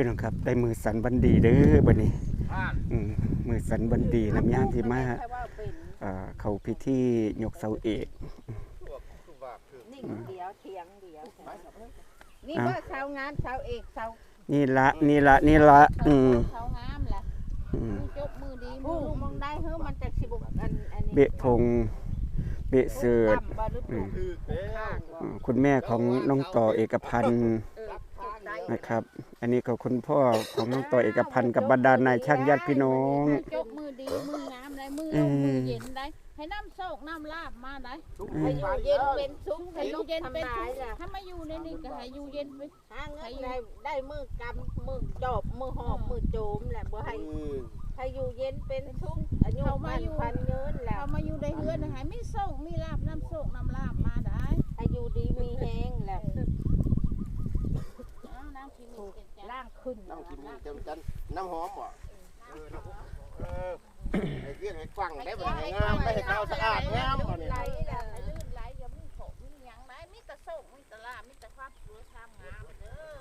พี่น้องครับได้มือสันบันดีเด้อบัดนี้ผ่านอืมมือสันบันดีน้ำยามที่มาใครว่าเป็นเอ่อเข้าพิธียกเสาเอกตัวคือว่าคือนิ่งเดียวเถียงเดียวไปนี่ว่าเสางามเสาเอกเสานี่ละนี่ละนี่ละอืมเสางามแหละอืมมือจบมือดีมือลูกมองได้เฮ้ยมันจะสิบุกอันอันนี้เบะพงเบะเสือดต่ำบ่หรือปลูกคือเด้ข้างบ่อืมคุณแม่ของน้องต่อเอกพันธ์เออข้างได้ นะครับ อันนี้ก็คุณพ่อของน้องต่อเอกพันธ์กับบรรดานายช่างญาติพี่น้องจบมือดีมืองามได้มือเอลองมือเย็นได้ให้น้ำโชคน้ำลาบมาได้ทุกให้อบ้ายู่นเย็นเป็นสุขให้อยู่เย็นเป็นสุขทำร้ายล่ะถ้ามาอยู่ในนี้ก็ให้อยู่เย็นเป็น หาเงินได้ได้มือกำมือจอบมือหอบมือโจมแหละบ่ให้คือให้อยู่เย็นเป็นทุกข์อายุมันพันเงินแหละเขามาอยู่ในเฮือนให้มีโชคมีลาบน้ำโชคน้ำลาบมาได้ให้อยู่ดีมีแห้งแหละ เอาน้ำขี้มูกเป็นจ้ะล่างขึ้นน้ำกินมือเต็มกันน้ำหอมบ่เออน้ำเออไอ้เกี้ยนไอ้ฟังได้บ่ได้งามได้ให้ขาวสะอาดงามบ่นี่ไหลแหละลื่นไหลอย่ามีโขกมีหยังไหมมีแต่โชคมีแต่ลาบมีแต่ความสวยความงามเด้อ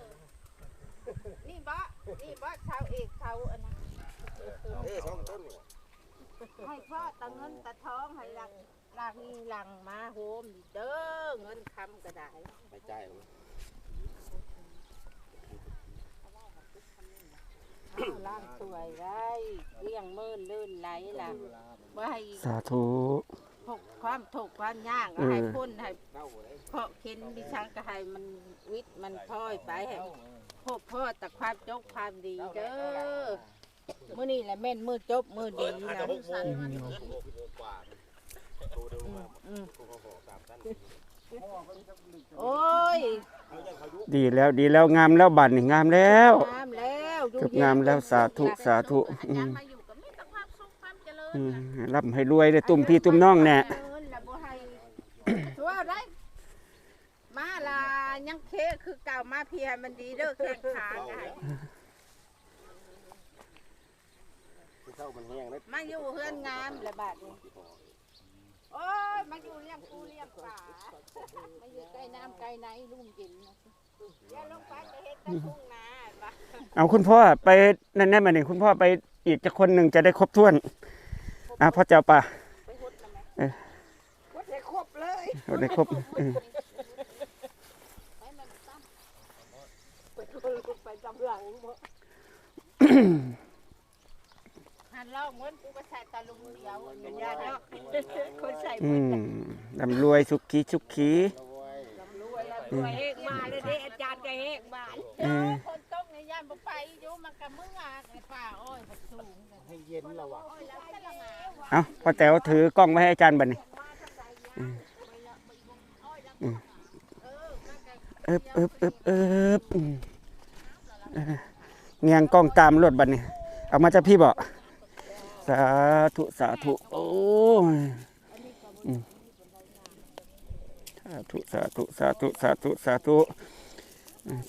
นี่บ่นี่บ่ชาวเอกชาวอันนั้นเอ้สองต้นนี่ให้พ่อตะเงินตะทองให้หลังหลังนี่หลังมาโฮมเด้อเงินคำก็ได้ไปจ่าย เอา ล่างสวยได้เลี้ยงมื่นลื่นไหลล่ะบ่ให้สาธุทุกข์ความทุกข์ความยากเออให้พ้นให้เก้าบ่ได้เพราะเข็นดิฉันก็ให้มันวิทย์มันพ้อยไปให้พบพ่อแต่ความจบความดีเด้อมื้อนี้แหละแม่นมื้อจบมื้อดีนะหกโมงกว่าโตเร็วมากอืมโอ้โหสามตัน โอ้ยดีแล้วดีแล้วงามแล้วบัดนี่งามแล้วงามแล้วอยู่เกือบงามแล้วสาธุสาธุอาอืจารมย์มาอยู่ก็มีแต่ความสุขความเจริญอืมน่ะรับให้รวยได้ตุ่มพี่ตุ่มน้องแน่เอิ้นแล้วบ่ให้ชัวได้มาลายังเคคือเก่ามาเพียให้มันดีเด้อแข้งขาไงคือเข้ามันแห้งได้มาอยู่เฮือนงามละบาดนี้ โอ้ยมาอยู่เลี้ยงปูเลี้ยงปลามาอยู่ใกล้น้ำใกล้ไหนลุ่มเย็นนะอย่าลงไปไปเฮ็ดแต่ทุ่งนาบ่เอาคุณพ่อไปนั่นแน่มาหนึ่งคุณพ่อไปอีกจะคนหนึ่งจะได้ครบถ้วนอะพ่อเจ้าป่าบ่ได้ครบเลยเอาได้ครบอืมไปมันตั้มไปไปจำหลังบ่หันเล่าเหมือนกูก็ใส่ตาลุงเดียวเป็นญาติเนาะคนใส่อืเบิดมร่ำรวยสุขีสุขีรวยแล้วรวยเอกมาเลยเด้อาจารย์ก็เอกมาเออคนตกในย่านบ่ไปอยู่มันก็มึงอะไอ้ป่าอ้อยบักสูงแต่ให้เย็นแล้วว่ะอ้อยแล้วแต่ละงาเอาพ่อแต๋วถือกล้องไว้ให้อาจารย์บัดนี้อืมอืมเอิบเอิบเอิบเอิบอืมเออเงียงกล้องตามรถบัดนี้เอามาจากพี่บอก สาธุสาธุโอ้ยสาธุสาธุสาธุสาธุสาธุ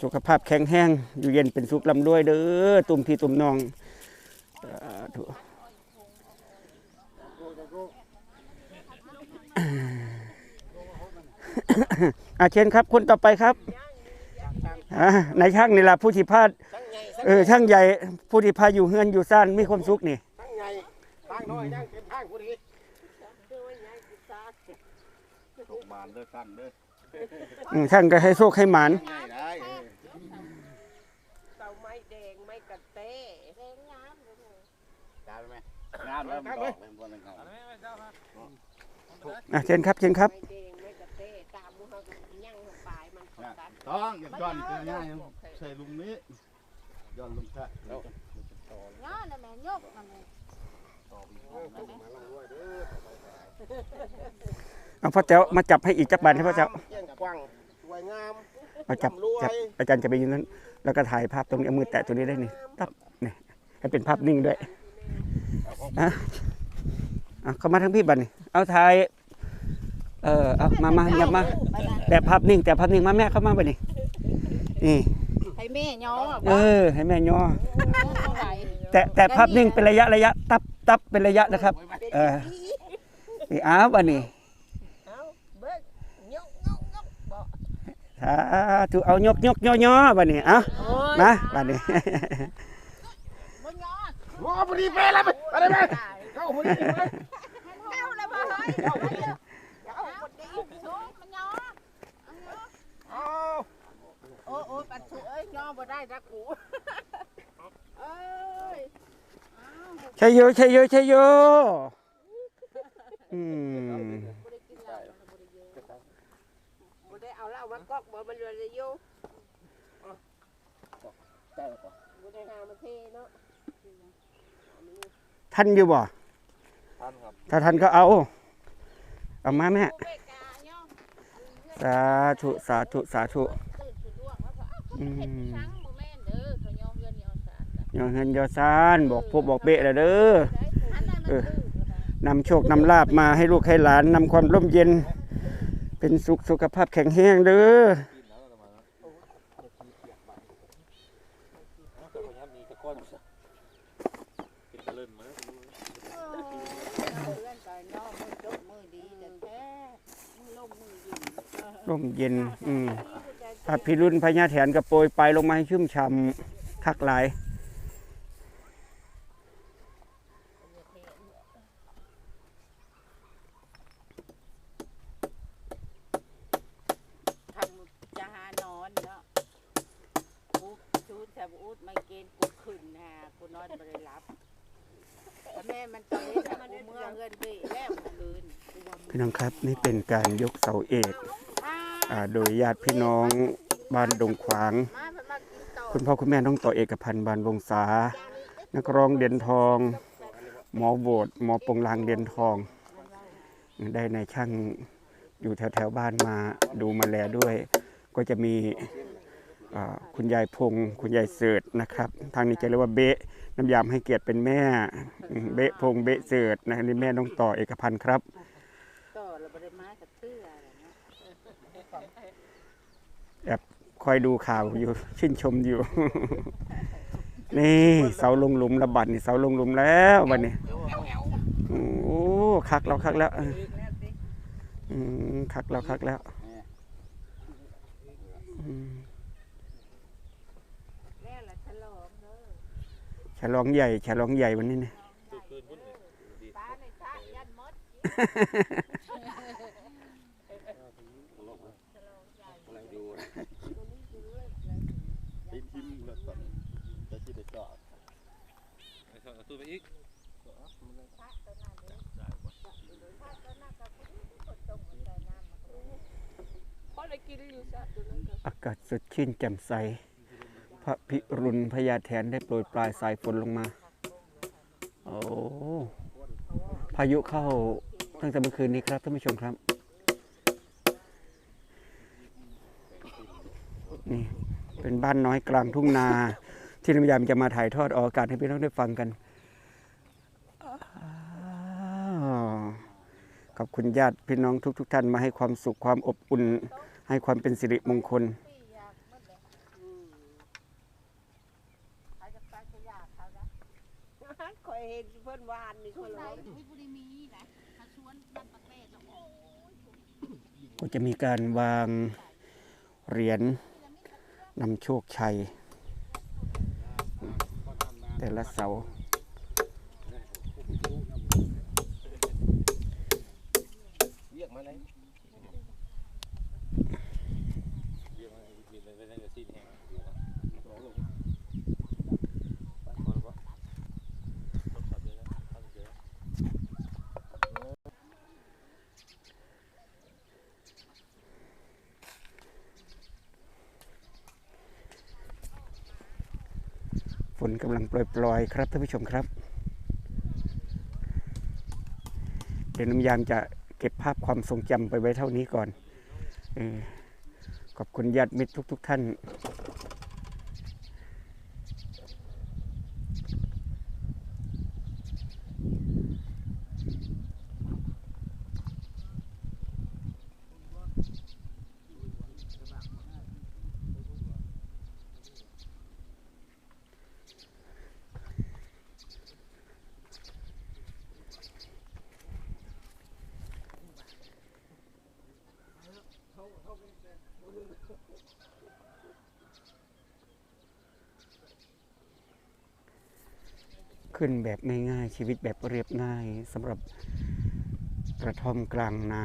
สุขภาพแข็งแรงอยู่เย็นเป็นสุขลำรวยเด้อตุ่มพี่ตุ่มน้องสาธุอาเชิญครับคนต่อไปครับอ่านายช่างนี่ล่ะผู้ที่พาดเออช่างใหญ่ผู้ที่พาอยู่เฮือนอยู่ซ่านมีความสุขนี่างน้อยยังเป็นทางผู้ดีตกบานเด้อสั่งเด้ออืมช่างก็ให้โชคให้หมานง่ายได้เสาไม้แดงไม้กระเต้แดงงามเลยได้ไหมงามแล้วบอกเป็นบนเขาอะเชิญครับเชิญครับ ไม้แดงไม้กระเต้ตามมือเขาก็ยั่งลงปลายมันเขาตัดต้องอย่างย้อนเกลือง่ายใส่ลุงนี้ย้อนลุงแท้ย้อนน่ะแม่ยกน่ะแม่ เอาพ่อแจ้วมาจับให้อีกจักบานให้พ่อแจ้วเยี่ยงกว้างสวยงามมาจับรวยจับอาจารย์จะไปยืนนั้นแล้วก็ถ่ายภาพตรงนี้เอามือแตะตัวนี้ได้นี่ตับนี่ให้เป็นภาพนิ่งด้วยอะอะเข้ามาทั้งพี่บันนี่เอาถ่ายเออเอามามาอย่ามาแต่ภาพนิ่งแต่ภาพนิ่งมาแม่เข้ามาบันนี่นี่ให้แม่ย้อเออให้แม่ย่อเท่าไหร่แต่แต่ภาพนิ่งเป็นระยะระยะตับ ตับเป็นระยะนะครับ เออนี่อ้าวบันนี่เอาเบิ้งยกยกยกบ่สาธุเอายกยกย่อย่อบัดนี้เอาโอ้ยมาบัดนี้บ่ยอดโอ้พอดีไปแล้วไปอะไรไปเข้าพอดีไปเก้าแล้วบ่เฮ้ยเก้าบ่ดีสูงมันยอดเอาโอ้โอ้ปัดถุเอ้ยย่อบ่ได้รักกูเอ้ย ชัยโยชัยโยชัยโยอืมบ่ได้เอาเหล้ามากอกบ่มันเลยอยู่บ่ได้หามาเทเนาะท่านอยู่บ่ท่านครับถ้าท่านก็เอา เอามาแม่เบกาย่อสาธุสาธุสาธุอืม ยอเงินยอซานบอกพวกบอกเบะแล้วเด้อนนั้นมันเออนำโชคนำลาบมาให้ลูกให้หลานนำความร่มเย็น เป็นสุขสุขภาพแข็งแรงเด้อร่มเย็น อืมพิรุณพญาแถนกระโปรยไปลงมาให้ชุ่มฉ่ำคักหลาย ทำจะหานอนเนาะกูชูดแต่อูด ไม่เกณฑ์กูขึ้นหากูนอนบ่ได้หลับแต่แม่มันเตะแต่กูเมื่อเงินไปแล้วคืนกูว่าพี่น้องครับนี่เป็นการยกเสาเอกอ้าอ่าโดยญาติพี่น้องบ้านดงขวางมาเพิ่นมากินต่อคุณพ่อคุณแม่น้องต่อเอกพันธ์บานวงศานักร้องเด่นทอง หมอโบดหมอปงลางเด่นทอง ได้ในายช่างอยู่แถวแถวๆบ้านมาดูมาแลด้วย ก็จะมีอ่า คุณยายพงคุณยายเสิร์ตนะครับ ทางนี้จะเรียกว่าเบะน้ำยำให้เกียรติเป็นแม่อืมเบะพงเบะเสิร์ตนะนี่แม่น้องต่อเอกพันธ์ครับต่อแล้วบ่ได้มากับเสื้ออะไรเนาะคอยดูข่าวอยู่ชื่นชมอยู่ นี่เสาลงหลุมระบัดนี่เสาลงหลุมแล้วบัดนี้โอ้คักแล้วคักแล้วเอออืมคักแล้วคักแล้วอืม แล้วล่ะฉลองเด้อ ฉลองใหญ่ฉลองใหญ่วันนี้เนี่ยตาในชายันมดไปทิมแล้วก็จะสิได้จอดตัวไปอีกอากาศสดชื่นแจ่มใส พระพิรุณพญาแถนได้โปรยปลายสายฝนลงมา โอ้ พายุเข้าตั้งแต่เมื่อคืนนี้ครับท่านผู้ชมครับ นี่เป็นบ้านน้อยกลางทุ่งนา ที่น้ำยามจะมาถ่ายทอดออกอากาศให้พี่น้องได้ฟังกัน ขอบคุณญาติพี่น้องทุก ๆ ท่านมาให้ความสุขความอบอุ่น ให้ความเป็นสิริมงคล เขาจะ ไปยากเขานะคอยเห็นเพื่อนวานนี่ชุเขาดเลใดยมีบุรีมีนะถ้าชวนนันประเทศแล้วโอ้ยก็จะมีการวางเหรียญนำโชคชัย แต่ละเสา เรียกมาเลย มีอะไรไปได้กับซีนแห้งต้องขับเยอะนะขับเยอะ ฝนกำลังปล่อยๆครับท่านผู้ชมครับ เดี๋ยวน้ำยามจะเก็บภาพความทรงจำไปไว้เท่านี้ก่อนออขอบคุณญาติมิตรทุก ๆ ท่าน ขึ้นแบบง่ายๆชีวิตแบบเรียบง่ายสำหรับกระท่อมกลางนา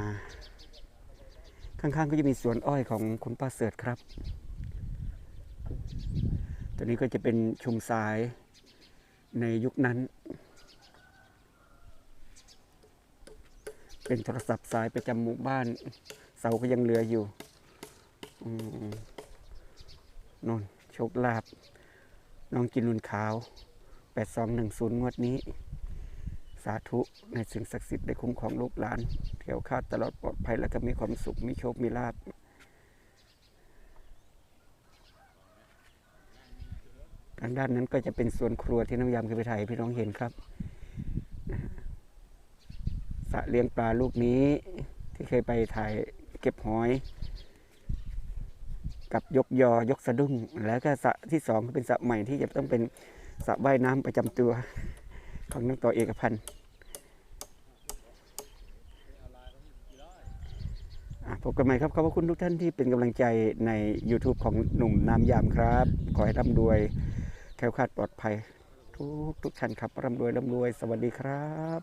ข้างๆก็จะมีสวนอ้อยของคุณป้าเสือดครับตัวนี้ก็จะเป็นชุมสายในยุคนั้น เป็นโทรศัพท์สายประจำหมู่บ้าน เสาก็ยังเหลืออยู่ นนโชคลาภน้องกินนุนขาว 8210 งวดนี้ สาธุในสิ่งศักดิ์สิทธิ์ได้คุ้มครองลูกหลานเที่ยวคาดตลอดปลอดภัยแล้วก็มีความสุข มีโชค มีลาภทางด้านนั้นก็จะเป็นส่วนครัวที่น้ำยำคือไปถ่ายพี่น้องเห็นครับสะเลี้ยงปลาลูกนี้ที่เคยไปถ่ายเก็บหอย กับยกยอยกสะดุ้ง แล้วก็สะที่สองเป็นสะใหม่ที่จะต้องเป็นสระว่ายน้ำประจำตัวของน้องต่อเอกพันธ์พบกันใหม่ครับ ขอบพระคุณทุกท่านที่เป็นกำลังใจใน YouTube ของหนุ่มน้ำยามครับ ขอให้ร่ำรวยแคล้วคลาดปลอดภัย ทุกทุกท่านครับร่ำรวยร่ำรวย สวัสดีครับ